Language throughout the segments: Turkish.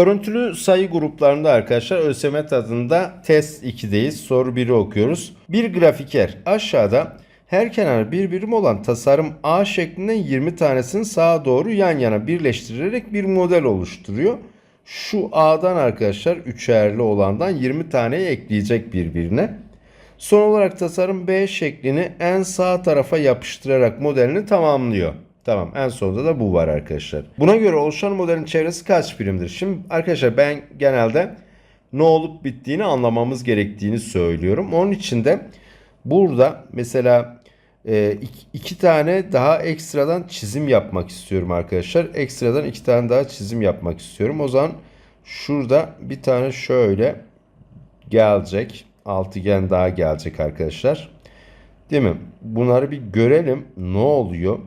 Örüntülü sayı gruplarında arkadaşlar ÖSYM tadında test 2'deyiz. Soru 1'i okuyoruz. Bir grafiker aşağıda her kenarı bir birim olan tasarım A şeklinde 20 tanesini sağa doğru yan yana birleştirerek bir model oluşturuyor. Şu A'dan arkadaşlar üçerli olandan 20 taneyi ekleyecek birbirine. Son olarak tasarım B şeklini en sağ tarafa yapıştırarak modelini tamamlıyor. Tamam en sonunda da bu var arkadaşlar. Buna göre oluşan modelin çevresi kaç birimdir? Şimdi arkadaşlar ben genelde ne olup bittiğini anlamamız gerektiğini söylüyorum. Onun için de burada mesela e, iki, tane daha ekstradan çizim yapmak istiyorum arkadaşlar. Ekstradan iki tane daha çizim yapmak istiyorum. O zaman şurada bir tane şöyle gelecek. Altıgen daha gelecek arkadaşlar. Değil mi? Bunları bir görelim. Ne oluyor?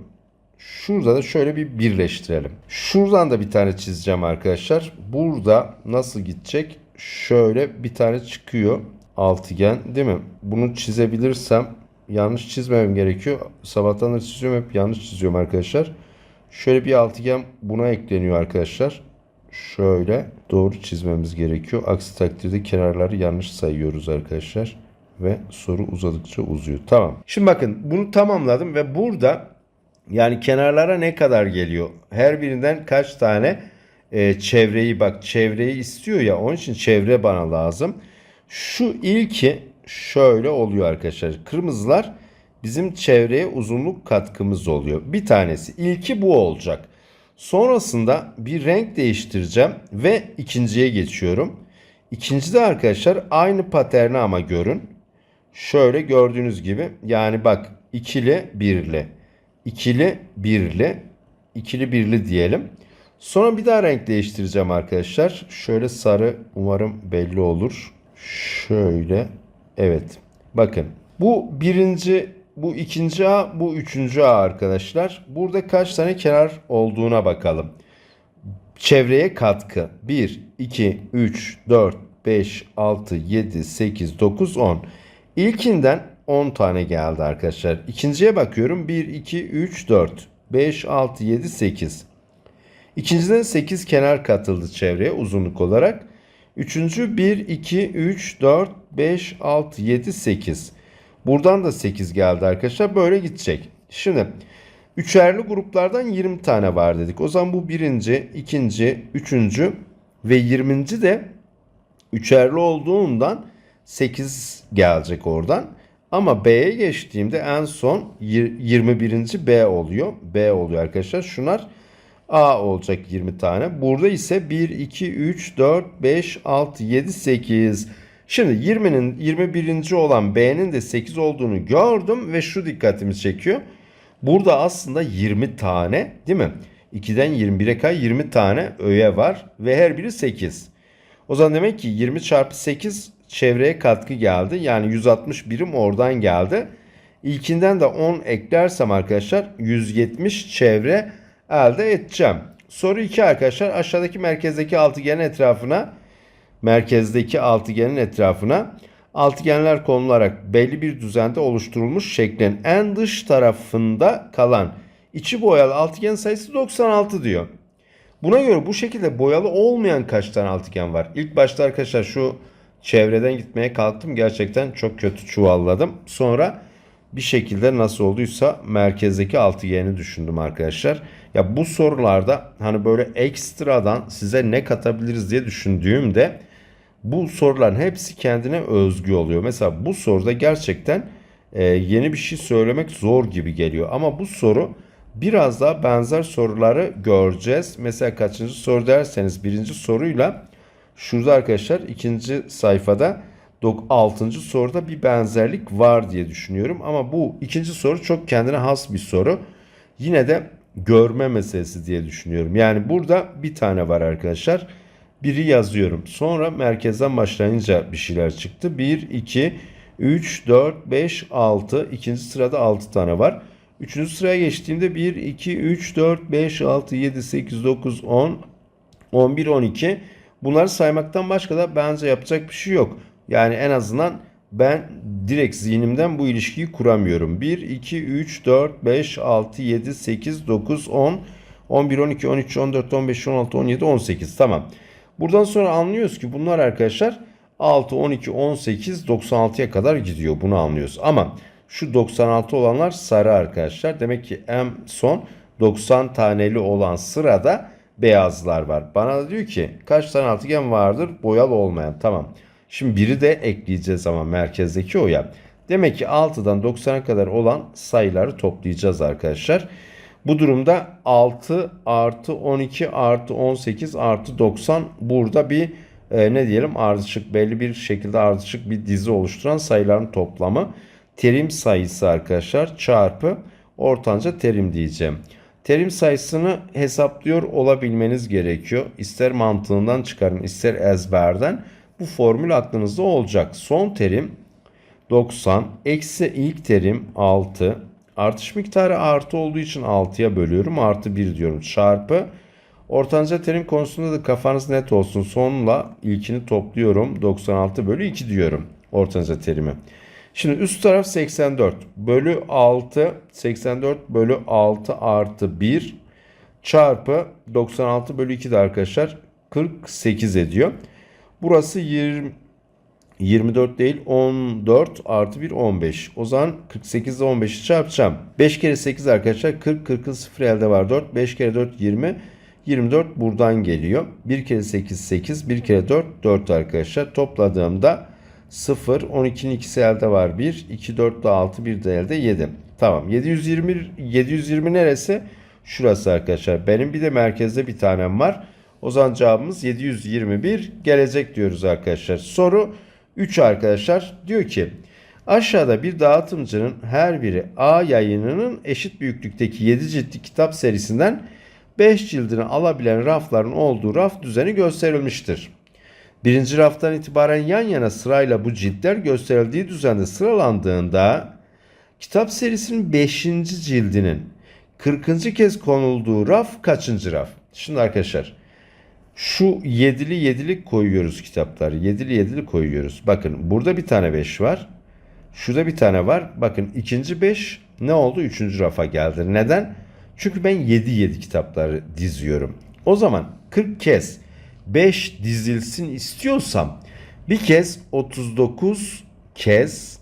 Şurada da şöyle bir birleştirelim. Şuradan da bir tane çizeceğim arkadaşlar. Burada nasıl gidecek? Şöyle bir tane çıkıyor. Altıgen değil mi? Bunu çizebilirsem yanlış çizmemem gerekiyor. Sabahtan da çiziyorum hep yanlış çiziyorum arkadaşlar. Şöyle bir altıgen buna ekleniyor arkadaşlar. Şöyle doğru çizmemiz gerekiyor. Aksi takdirde kenarları yanlış sayıyoruz arkadaşlar. Ve soru uzadıkça uzuyor. Tamam. Şimdi bakın bunu tamamladım ve burada yani kenarlara ne kadar geliyor? Her birinden kaç tane e, çevreyi bak çevreyi istiyor ya onun için çevre bana lazım. Şu ilki şöyle oluyor arkadaşlar. Kırmızılar bizim çevreye uzunluk katkımız oluyor. Bir tanesi ilki bu olacak. Sonrasında bir renk değiştireceğim ve ikinciye geçiyorum. İkincide arkadaşlar aynı paterni ama görün. Şöyle gördüğünüz gibi yani bak ikili birli, ikili birli, ikili birli diyelim. Sonra bir daha renk değiştireceğim arkadaşlar. Şöyle sarı umarım belli olur. Şöyle evet bakın bu birinci bu ikinci A bu üçüncü A arkadaşlar. Burada kaç tane kenar olduğuna bakalım. Çevreye katkı 1, 2, 3, 4, 5, 6, 7, 8, 9, 10. İlkinden 10 tane geldi arkadaşlar. İkinciye bakıyorum 1, 2, 3, 4, 5, 6, 7, 8. İkinciden 8 kenar katıldı çevreye uzunluk olarak. Üçüncü 1, 2, 3, 4, 5, 6, 7, 8. Buradan da 8 geldi arkadaşlar. Böyle gidecek. Şimdi üçerli gruplardan 20 tane var dedik. O zaman bu birinci, ikinci, üçüncü ve 20. de üçerli olduğundan 8 gelecek oradan. Ama B'ye geçtiğimde en son 21. B oluyor. B oluyor arkadaşlar. Şunlar A olacak 20 tane. Burada ise 1, 2, 3, 4, 5, 6, 7, 8. Şimdi 20'nin 21. olan B'nin de 8 olduğunu gördüm ve şu dikkatimi çekiyor. Burada aslında 20 tane değil mi? 2'den 21'e kadar 20 tane öğe var ve her biri 8. O zaman demek ki 20 çarpı 8 çevreye katkı geldi. Yani 160 birim oradan geldi. İlkinden de 10 eklersem arkadaşlar 170 çevre elde edeceğim. Soru 2 arkadaşlar aşağıdaki merkezdeki altıgenin etrafına merkezdeki altıgenin etrafına altıgenler konularak belli bir düzende oluşturulmuş şeklin en dış tarafında kalan içi boyalı altıgen sayısı 96 diyor. Buna göre bu şekilde boyalı olmayan kaç tane altıgen var? İlk başta arkadaşlar şu çevreden gitmeye kalktım. Gerçekten çok kötü çuvalladım. Sonra bir şekilde nasıl olduysa merkezdeki altıgeni düşündüm arkadaşlar. Ya bu sorularda hani böyle ekstradan size ne katabiliriz diye düşündüğümde bu soruların hepsi kendine özgü oluyor. Mesela bu soruda gerçekten e, yeni bir şey söylemek zor gibi geliyor. Ama bu soru biraz daha benzer soruları göreceğiz. Mesela kaçıncı soru derseniz birinci soruyla şurada arkadaşlar ikinci sayfada 6. soruda bir benzerlik var diye düşünüyorum. Ama bu ikinci soru çok kendine has bir soru. Yine de görme meselesi diye düşünüyorum. Yani burada bir tane var arkadaşlar. Biri yazıyorum. Sonra merkezden başlayınca bir şeyler çıktı. 1, 2, 3, 4, 5, 6. İkinci sırada 6 tane var. Üçüncü sıraya geçtiğimde 1, 2, 3, 4, 5, 6, 7, 8, 9, 10, 11, 12. Bunları saymaktan başka da bence yapacak bir şey yok. Yani en azından ben direkt zihnimden bu ilişkiyi kuramıyorum. 1, 2, 3, 4, 5, 6, 7, 8, 9, 10, 11, 12, 13, 14, 15, 16, 17, 18. Tamam. Buradan sonra anlıyoruz ki bunlar arkadaşlar 6, 12, 18, 96'ya kadar gidiyor. Bunu anlıyoruz. Ama şu 96 olanlar sarı arkadaşlar. Demek ki en son 90 taneli olan sırada beyazlar var. Bana da diyor ki kaç tane altıgen vardır boyalı olmayan. Tamam. Şimdi biri de ekleyeceğiz ama merkezdeki o ya. Demek ki 6'dan 90'a kadar olan sayıları toplayacağız arkadaşlar. Bu durumda 6 artı 12 artı 18 artı 90 burada bir e, ne diyelim ardışık belli bir şekilde ardışık bir dizi oluşturan sayıların toplamı. Terim sayısı arkadaşlar çarpı ortanca terim diyeceğim. Terim sayısını hesaplıyor olabilmeniz gerekiyor. İster mantığından çıkarın ister ezberden. Bu formül aklınızda olacak. Son terim 90 eksi ilk terim 6 artış miktarı artı olduğu için 6'ya bölüyorum artı 1 diyorum çarpı ortanca terim konusunda da kafanız net olsun sonla ilkini topluyorum 96 bölü 2 diyorum ortanca terimi. Şimdi üst taraf 84 bölü 6 84 bölü 6 artı 1 çarpı 96 bölü 2 de arkadaşlar 48 ediyor. Burası 20 24 değil 14 artı 1 15. O zaman 48 ile 15'i çarpacağım. 5 kere 8 arkadaşlar 40 40'ın 0 elde var 4. 5 kere 4 20. 24 buradan geliyor. 1 kere 8 8. 1 kere 4 4 arkadaşlar. Topladığımda 0 12'nin ikisi elde var 1. 2 4 de 6 1 de elde 7. Tamam 720 720 neresi? Şurası arkadaşlar. Benim bir de merkezde bir tanem var. O zaman cevabımız 721 gelecek diyoruz arkadaşlar. Soru 3 arkadaşlar diyor ki aşağıda bir dağıtımcının her biri A yayınının eşit büyüklükteki 7 ciltli kitap serisinden 5 cildini alabilen rafların olduğu raf düzeni gösterilmiştir. Birinci raftan itibaren yan yana sırayla bu ciltler gösterildiği düzende sıralandığında kitap serisinin 5. cildinin 40. kez konulduğu raf kaçıncı raf? Şimdi arkadaşlar şu yedili yedili koyuyoruz kitapları. Yedili yedili koyuyoruz. Bakın burada bir tane 5 var. Şurada bir tane var. Bakın ikinci 5 ne oldu? Üçüncü rafa geldi. Neden? Çünkü ben 7 7 kitapları diziyorum. O zaman 40 kez 5 dizilsin istiyorsam bir kez 39 kez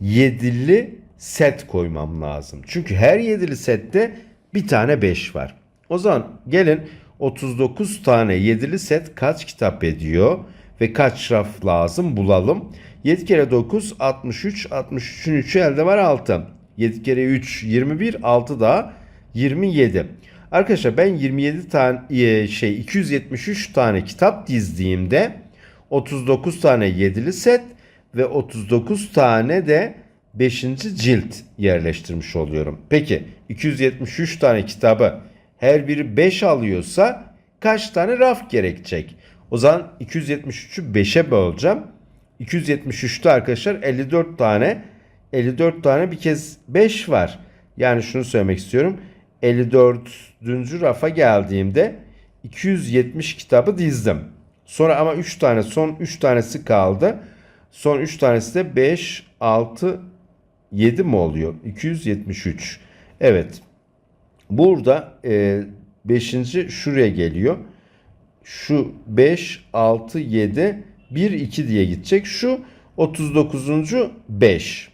yedili set koymam lazım. Çünkü her yedili sette bir tane 5 var. O zaman gelin 39 tane yedili set kaç kitap ediyor ve kaç raf lazım bulalım. 7 kere 9 63 63'ün 3'ü elde var 6. 7 kere 3 21 6 daha 27. Arkadaşlar ben 27 tane şey 273 tane kitap dizdiğimde 39 tane yedili set ve 39 tane de 5. cilt yerleştirmiş oluyorum. Peki 273 tane kitabı her biri 5 alıyorsa kaç tane raf gerekecek? O zaman 273'ü 5'e böleceğim. 273'te arkadaşlar 54 tane 54 tane bir kez 5 var. Yani şunu söylemek istiyorum. 54. rafa geldiğimde 270 kitabı dizdim. Sonra ama 3 tane son 3 tanesi kaldı. Son 3 tanesi de 5, 6, 7 mi oluyor? 273. Evet. Burada 5. E, şuraya geliyor. Şu 5, 6, 7, 1, 2 diye gidecek. Şu 39. 5.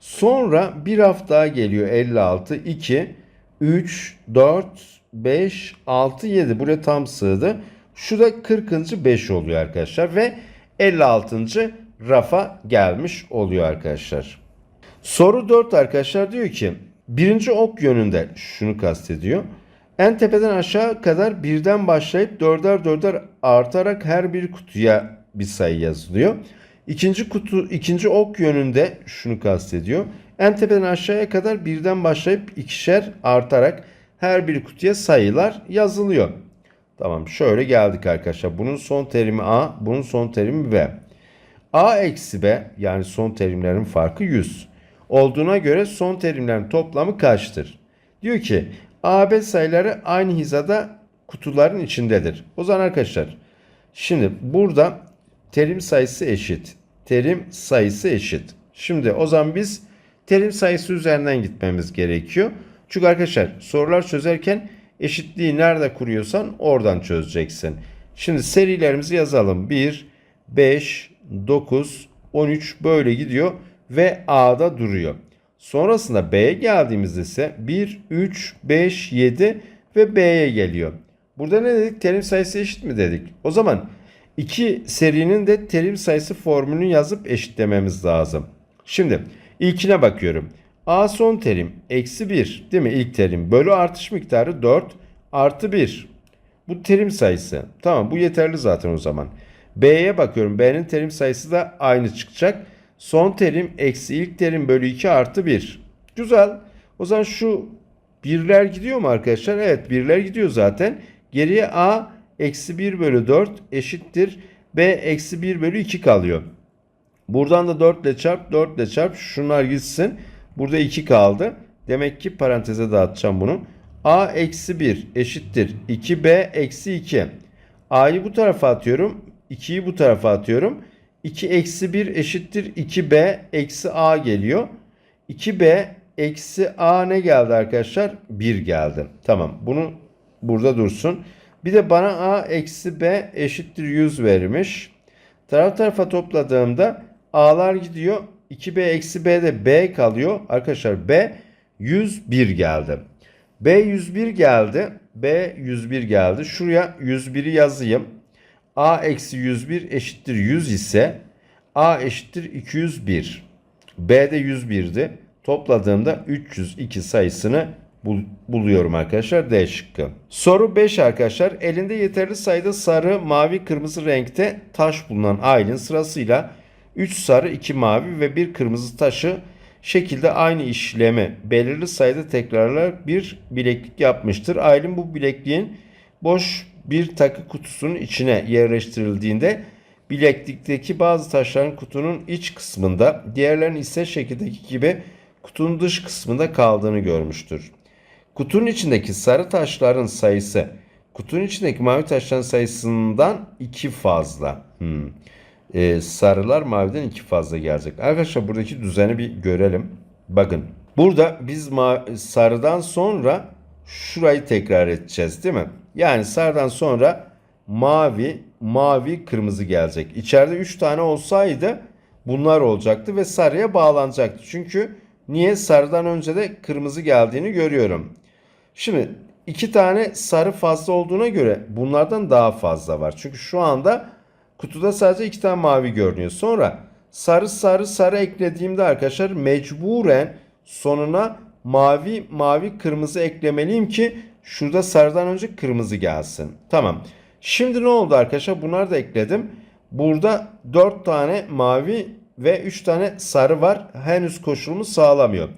Sonra bir hafta geliyor 56, 2, 3, 4, 5, 6, 7. Buraya tam sığdı. Şu da 40. 5 oluyor arkadaşlar ve 56. rafa gelmiş oluyor arkadaşlar. Soru 4 arkadaşlar diyor ki birinci ok yönünde şunu kastediyor. En tepeden aşağı kadar birden başlayıp dörder dörder artarak her bir kutuya bir sayı yazılıyor. İkinci kutu ikinci ok yönünde şunu kastediyor. En tepeden aşağıya kadar birden başlayıp ikişer artarak her bir kutuya sayılar yazılıyor. Tamam şöyle geldik arkadaşlar. Bunun son terimi A, bunun son terimi B. A eksi B yani son terimlerin farkı 100 olduğuna göre son terimlerin toplamı kaçtır? Diyor ki AB sayıları aynı hizada kutuların içindedir. O zaman arkadaşlar şimdi burada terim sayısı eşit. Terim sayısı eşit. Şimdi o zaman biz terim sayısı üzerinden gitmemiz gerekiyor. Çünkü arkadaşlar sorular çözerken eşitliği nerede kuruyorsan oradan çözeceksin. Şimdi serilerimizi yazalım. 1, 5, 9, 13 böyle gidiyor ve A'da duruyor. Sonrasında B'ye geldiğimizde ise 1, 3, 5, 7 ve B'ye geliyor. Burada ne dedik? Terim sayısı eşit mi dedik? O zaman iki serinin de terim sayısı formülünü yazıp eşitlememiz lazım. Şimdi ilkine bakıyorum. A son terim eksi 1 değil mi ilk terim bölü artış miktarı 4 artı 1. Bu terim sayısı. Tamam bu yeterli zaten o zaman. B'ye bakıyorum. B'nin terim sayısı da aynı çıkacak. Son terim eksi ilk terim bölü 2 artı 1. Güzel. O zaman şu birler gidiyor mu arkadaşlar? Evet birler gidiyor zaten. Geriye A eksi 1 bölü 4 eşittir. B eksi 1 bölü 2 kalıyor. Buradan da 4 ile çarp 4 ile çarp şunlar gitsin. Burada 2 kaldı. Demek ki paranteze dağıtacağım bunu. A eksi 1 eşittir 2B eksi 2. A'yı bu tarafa atıyorum. 2'yi bu tarafa atıyorum. 2 eksi 1 eşittir 2B eksi A geliyor. 2B eksi A ne geldi arkadaşlar? 1 geldi. Tamam bunu burada dursun. Bir de bana A eksi B eşittir 100 vermiş. Taraf tarafa topladığımda A'lar gidiyor. 2B eksi B'de B kalıyor. Arkadaşlar B 101 geldi. B 101 geldi. B 101 geldi. Şuraya 101'i yazayım. A eksi 101 eşittir 100 ise A eşittir 201. B de 101'di. Topladığımda 302 sayısını bul- buluyorum arkadaşlar D şıkkı. Soru 5 arkadaşlar. Elinde yeterli sayıda sarı, mavi, kırmızı renkte taş bulunan Aylin sırasıyla 3 sarı, 2 mavi ve 1 kırmızı taşı şekilde aynı işlemi belirli sayıda tekrarlar bir bileklik yapmıştır. Aylin bu bilekliğin boş bir takı kutusunun içine yerleştirildiğinde bileklikteki bazı taşların kutunun iç kısmında, diğerlerinin ise şekildeki gibi kutunun dış kısmında kaldığını görmüştür. Kutunun içindeki sarı taşların sayısı kutunun içindeki mavi taşların sayısından iki fazla. Hmm. Ee, sarılar maviden iki fazla gelecek. Arkadaşlar buradaki düzeni bir görelim. Bakın. Burada biz sarıdan sonra şurayı tekrar edeceğiz değil mi? Yani sarıdan sonra mavi, mavi, kırmızı gelecek. İçeride 3 tane olsaydı bunlar olacaktı ve sarıya bağlanacaktı. Çünkü niye sarıdan önce de kırmızı geldiğini görüyorum. Şimdi iki tane sarı fazla olduğuna göre bunlardan daha fazla var. Çünkü şu anda kutuda sadece iki tane mavi görünüyor. Sonra sarı sarı sarı eklediğimde arkadaşlar mecburen sonuna mavi mavi kırmızı eklemeliyim ki şurada sarıdan önce kırmızı gelsin. Tamam. Şimdi ne oldu arkadaşlar? Bunları da ekledim. Burada 4 tane mavi ve 3 tane sarı var. Henüz koşulumu sağlamıyor.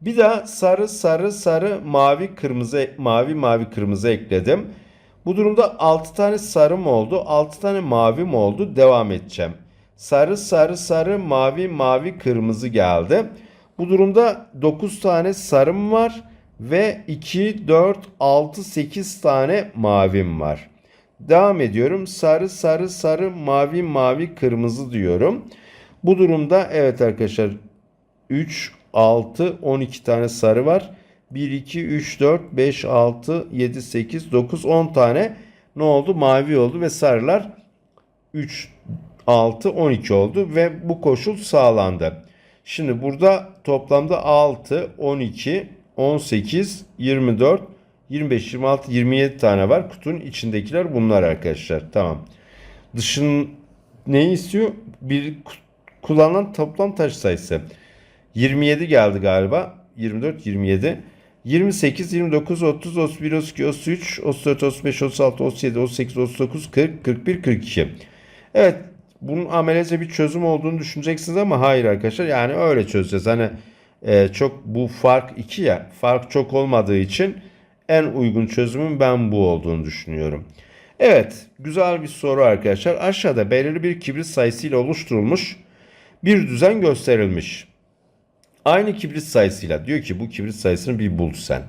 Bir daha sarı sarı sarı mavi kırmızı mavi mavi kırmızı ekledim. Bu durumda 6 tane sarım oldu. 6 tane mavim oldu. Devam edeceğim. Sarı sarı sarı mavi mavi kırmızı geldi. Bu durumda 9 tane sarım var ve 2 4 6 8 tane mavim var. Devam ediyorum. Sarı sarı sarı mavi mavi kırmızı diyorum. Bu durumda evet arkadaşlar 3 6 12 tane sarı var. 1 2 3 4 5 6 7 8 9 10 tane ne oldu? Mavi oldu ve sarılar 3 6 12 oldu ve bu koşul sağlandı. Şimdi burada toplamda 6 12 18 24 25 26 27 tane var. Kutunun içindekiler bunlar arkadaşlar. Tamam. Dışın neyi istiyor? Bir kullanılan toplam taş sayısı. 27 geldi galiba. 24, 27. 28, 29, 30, 31, 32, 33, 34, 35, 36, 37, 38, 39, 40, 41, 42. Evet bunun amelece bir çözüm olduğunu düşüneceksiniz ama hayır arkadaşlar. Yani öyle çözeceğiz. Hani e, çok bu fark 2 ya. Fark çok olmadığı için en uygun çözümün ben bu olduğunu düşünüyorum. Evet güzel bir soru arkadaşlar. Aşağıda belirli bir kibrit sayısıyla oluşturulmuş bir düzen gösterilmiş. Aynı kibrit sayısıyla diyor ki bu kibrit sayısını bir bul sen.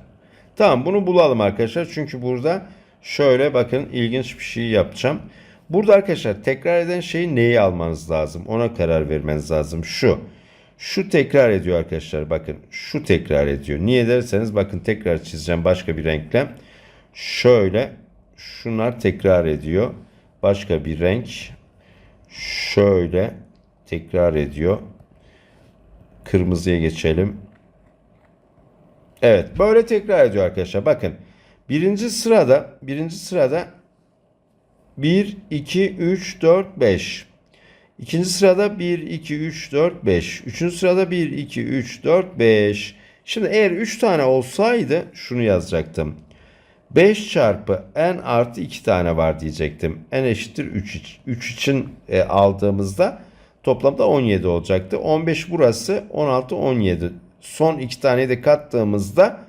Tamam bunu bulalım arkadaşlar. Çünkü burada şöyle bakın ilginç bir şey yapacağım. Burada arkadaşlar tekrar eden şeyi neyi almanız lazım? Ona karar vermeniz lazım. Şu. Şu tekrar ediyor arkadaşlar. Bakın şu tekrar ediyor. Niye derseniz bakın tekrar çizeceğim başka bir renkle. Şöyle şunlar tekrar ediyor. başka bir renk. Şöyle tekrar ediyor. Kırmızıya geçelim. Evet böyle tekrar ediyor arkadaşlar. Bakın birinci sırada birinci sırada 1, 2, 3, 4, 5. İkinci sırada 1, 2, 3, 4, 5. Üçüncü sırada 1, 2, 3, 4, 5. Şimdi eğer 3 tane olsaydı şunu yazacaktım. 5 çarpı n artı 2 tane var diyecektim. n eşittir 3, 3 için e, aldığımızda toplamda 17 olacaktı. 15 burası 16 17. Son 2 taneyi de kattığımızda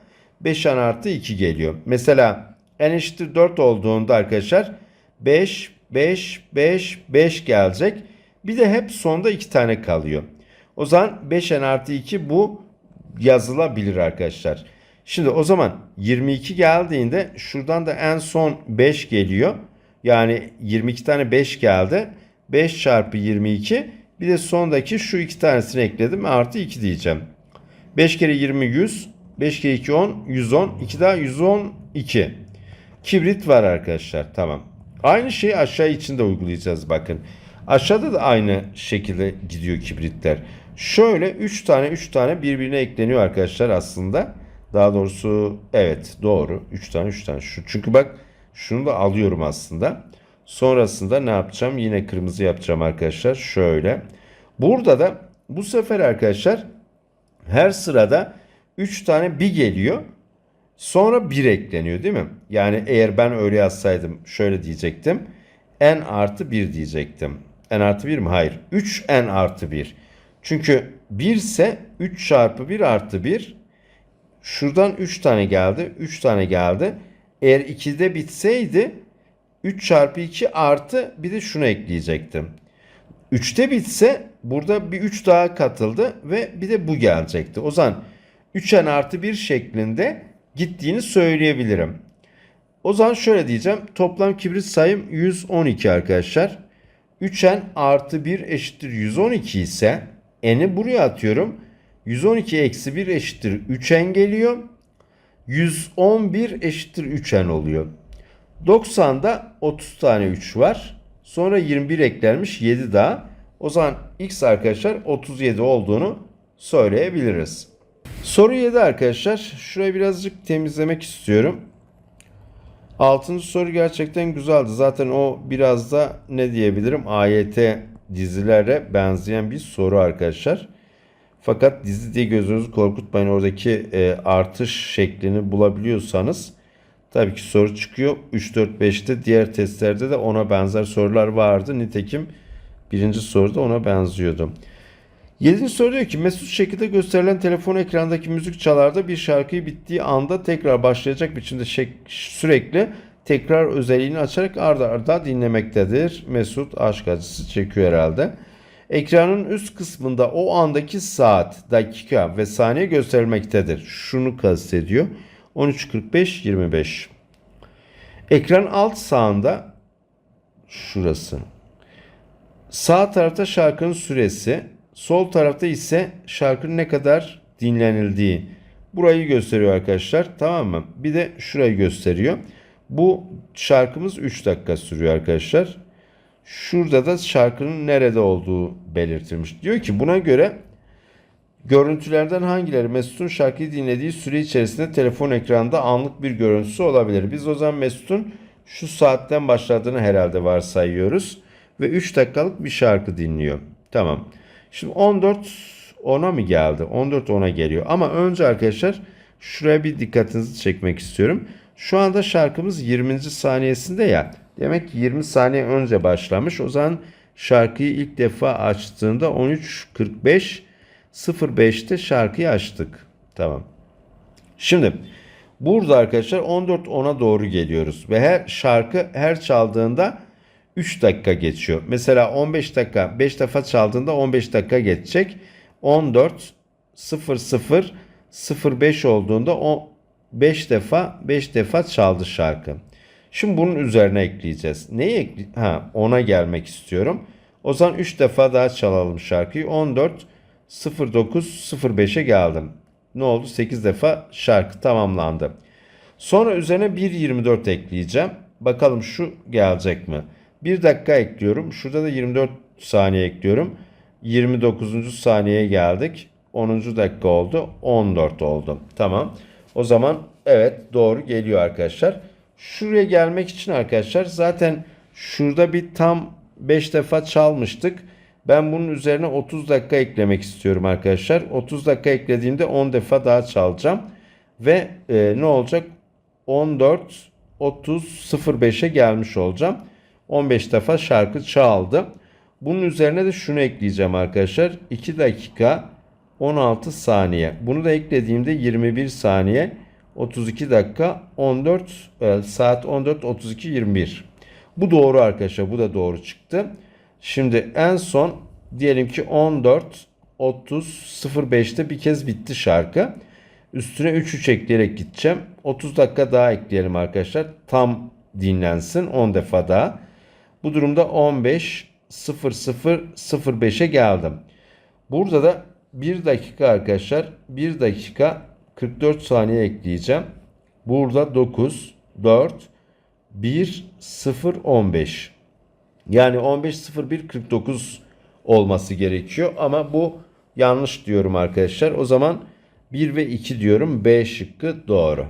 5 n artı 2 geliyor. Mesela n eşittir 4 olduğunda arkadaşlar 5 5 5 5 gelecek. Bir de hep sonda 2 tane kalıyor. O zaman 5 n artı 2 bu yazılabilir arkadaşlar. Şimdi o zaman 22 geldiğinde şuradan da en son 5 geliyor. Yani 22 tane 5 geldi. 5 çarpı 22 bir de sondaki şu iki tanesini ekledim artı 2 diyeceğim. 5 kere 20 100. 5 kere 2 10 110. 2 daha 112. Kibrit var arkadaşlar tamam. Aynı şeyi aşağı için de uygulayacağız bakın. Aşağıda da aynı şekilde gidiyor kibritler. Şöyle 3 tane 3 tane birbirine ekleniyor arkadaşlar aslında. Daha doğrusu evet doğru. 3 tane 3 tane. Şu, çünkü bak şunu da alıyorum aslında. Sonrasında ne yapacağım? Yine kırmızı yapacağım arkadaşlar. Şöyle. Burada da bu sefer arkadaşlar her sırada 3 tane bir geliyor. Sonra 1 ekleniyor değil mi? Yani eğer ben öyle yazsaydım şöyle diyecektim. n artı 1 diyecektim. n artı 1 mi? Hayır. 3 n artı 1. Çünkü 1 ise 3 çarpı 1 artı 1. Şuradan 3 tane geldi. 3 tane geldi. Eğer 2'de bitseydi 3 çarpı 2 artı bir de şunu ekleyecektim. 3'te bitse burada bir 3 daha katıldı ve bir de bu gelecekti. O zaman 3n artı 1 şeklinde gittiğini söyleyebilirim. O zaman şöyle diyeceğim. Toplam kibrit sayım 112 arkadaşlar. 3n artı 1 eşittir 112 ise n'i buraya atıyorum. 112 eksi 1 eşittir 3n geliyor. 111 eşittir 3n oluyor. 90'da 30 tane 3 var. Sonra 21 eklenmiş 7 daha. O zaman x arkadaşlar 37 olduğunu söyleyebiliriz. Soru 7 arkadaşlar. Şurayı birazcık temizlemek istiyorum. Altıncı soru gerçekten güzeldi. Zaten o biraz da ne diyebilirim AYT dizilere benzeyen bir soru arkadaşlar. Fakat dizi diye gözünüzü korkutmayın. Oradaki e, artış şeklini bulabiliyorsanız tabii ki soru çıkıyor. 3, 4, 5'te diğer testlerde de ona benzer sorular vardı. Nitekim birinci soruda ona benziyordu. Yedinci soru diyor ki mesut şekilde gösterilen telefon ekranındaki müzik çalarda bir şarkıyı bittiği anda tekrar başlayacak biçimde sürekli tekrar özelliğini açarak arda arda dinlemektedir. Mesut aşk acısı çekiyor herhalde. Ekranın üst kısmında o andaki saat, dakika ve saniye gösterilmektedir. Şunu kastediyor. 13.45 25. Ekran alt sağında şurası. Sağ tarafta şarkının süresi, sol tarafta ise şarkının ne kadar dinlenildiği. Burayı gösteriyor arkadaşlar. Tamam mı? Bir de şurayı gösteriyor. Bu şarkımız 3 dakika sürüyor arkadaşlar. Şurada da şarkının nerede olduğu belirtilmiş. Diyor ki buna göre görüntülerden hangileri Mesut'un şarkıyı dinlediği süre içerisinde telefon ekranında anlık bir görüntüsü olabilir. Biz o zaman Mesut'un şu saatten başladığını herhalde varsayıyoruz. Ve 3 dakikalık bir şarkı dinliyor. Tamam. Şimdi 14 10'a mı geldi? 14 10'a geliyor. Ama önce arkadaşlar şuraya bir dikkatinizi çekmek istiyorum. Şu anda şarkımız 20. saniyesinde ya. Demek ki 20 saniye önce başlamış. O zaman şarkıyı ilk defa açtığında 13.45 05'te şarkıyı açtık. Tamam. Şimdi burada arkadaşlar 14 10'a doğru geliyoruz ve her şarkı her çaldığında 3 dakika geçiyor. Mesela 15 dakika 5 defa çaldığında 15 dakika geçecek. 14 00 05 olduğunda o 5 defa 5 defa çaldı şarkı. Şimdi bunun üzerine ekleyeceğiz. Neyi ekle ha ona gelmek istiyorum. O zaman 3 defa daha çalalım şarkıyı. 14 09 05'e geldim. Ne oldu? 8 defa şarkı tamamlandı. Sonra üzerine 1.24 ekleyeceğim. Bakalım şu gelecek mi? 1 dakika ekliyorum. Şurada da 24 saniye ekliyorum. 29. saniyeye geldik. 10. dakika oldu. 14 oldu. Tamam. O zaman evet doğru geliyor arkadaşlar. Şuraya gelmek için arkadaşlar zaten şurada bir tam 5 defa çalmıştık. Ben bunun üzerine 30 dakika eklemek istiyorum arkadaşlar. 30 dakika eklediğimde 10 defa daha çalacağım. Ve e, ne olacak? 14 30 05'e gelmiş olacağım. 15 defa şarkı çaldı. Bunun üzerine de şunu ekleyeceğim arkadaşlar. 2 dakika 16 saniye. Bunu da eklediğimde 21 saniye 32 dakika 14 e, saat 14 32 21. Bu doğru arkadaşlar. Bu da doğru çıktı. Şimdi en son diyelim ki 14 30 05'te bir kez bitti şarkı. Üstüne 3 3 ekleyerek gideceğim. 30 dakika daha ekleyelim arkadaşlar. Tam dinlensin 10 defa daha. Bu durumda 15 00 05'e geldim. Burada da 1 dakika arkadaşlar 1 dakika 44 saniye ekleyeceğim. Burada 9 4 1 0 15. Yani 15.01 49 olması gerekiyor ama bu yanlış diyorum arkadaşlar. O zaman 1 ve 2 diyorum. B şıkkı doğru.